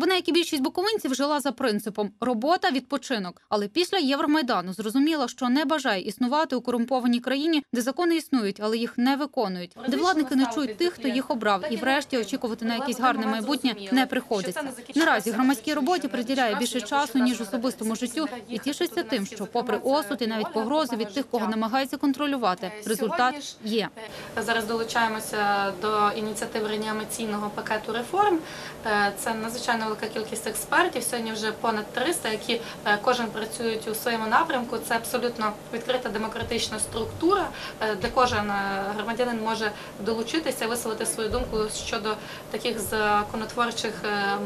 Вона, як і більшість буковинців, жила за принципом робота, відпочинок. Але після Євромайдану зрозуміла, що не бажає існувати у корумпованій країні, де закони існують, але їх не виконують, де владники не чують тих, хто їх обрав, і врешті очікувати на якесь гарне майбутнє не приходиться. Наразі громадській роботі приділяє більше часу ніж особистому життю, і тішиться тим, що, попри осуд і навіть погрози від тих, кого намагається контролювати, результат є. Зараз долучаємося до ініціативи реанімаційного пакету реформ. Е, Це надзвичайно велика кількість експертів. Сьогодні вже понад 300, які е, кожен працюють у своєму напрямку. Це абсолютно відкрита демократична структура, е, де кожен е, громадянин може долучитися, висловити свою думку щодо таких законотворчих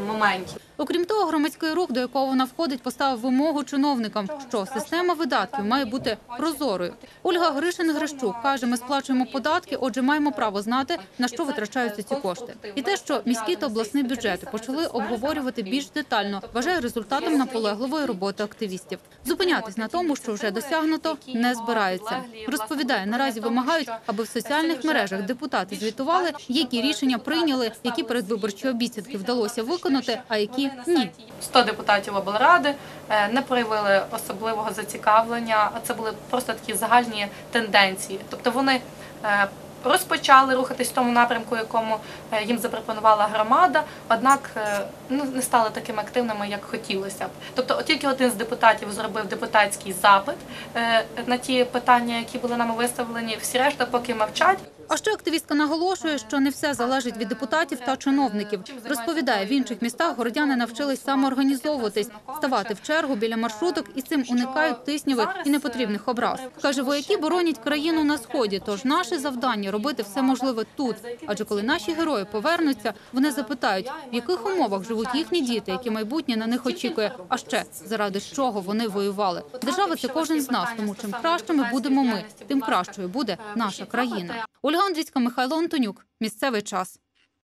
моментів. Окрім того, громадський рух, до якого вона входить, поставив вимогу чиновникам, що система видатків має бути прозорою. Ольга Гришин Грищук каже: ми сплачуємо податки, отже, маємо право знати на що витрачаються ці кошти. І те, що міський та обласний бюджети почали обговорювати більш детально, вважає результатом наполегливої роботи активістів. Зупинятись на тому, що вже досягнуто, не збираються. Розповідає, наразі вимагають, аби в соціальних мережах депутати звітували, які рішення прийняли, які передвиборчі обіцянки вдалося виконати, а які ні. 100 депутатів облради е, не проявили особливого зацікавлення, а це були просто такі загальні тенденції. Тобто вони е, розпочали рухатись в тому напрямку, якому е, їм запропонувала громада, однак е, ну, не стали такими активними, як хотілося б. Тобто, тільки один з депутатів зробив депутатський запит е, на ті питання, які були нами виставлені. Всі решта поки мовчать. А ще активістка наголошує, що не все залежить від депутатів та чиновників. Розповідає, в інших містах городяни навчились самоорганізовуватись, ставати в чергу біля маршруток і цим уникають тиснявих і непотрібних образ. Каже, вояки боронять країну на сході. Тож наше завдання робити все можливе тут. Адже коли наші герої повернуться, вони запитають, в яких умовах живуть їхні діти, які майбутнє на них очікує. А ще заради чого вони воювали. Держава це кожен з нас. Тому чим кращими будемо ми, тим кращою буде наша країна. Ольга Андрійська, Михайло Антонюк. Місцевий час.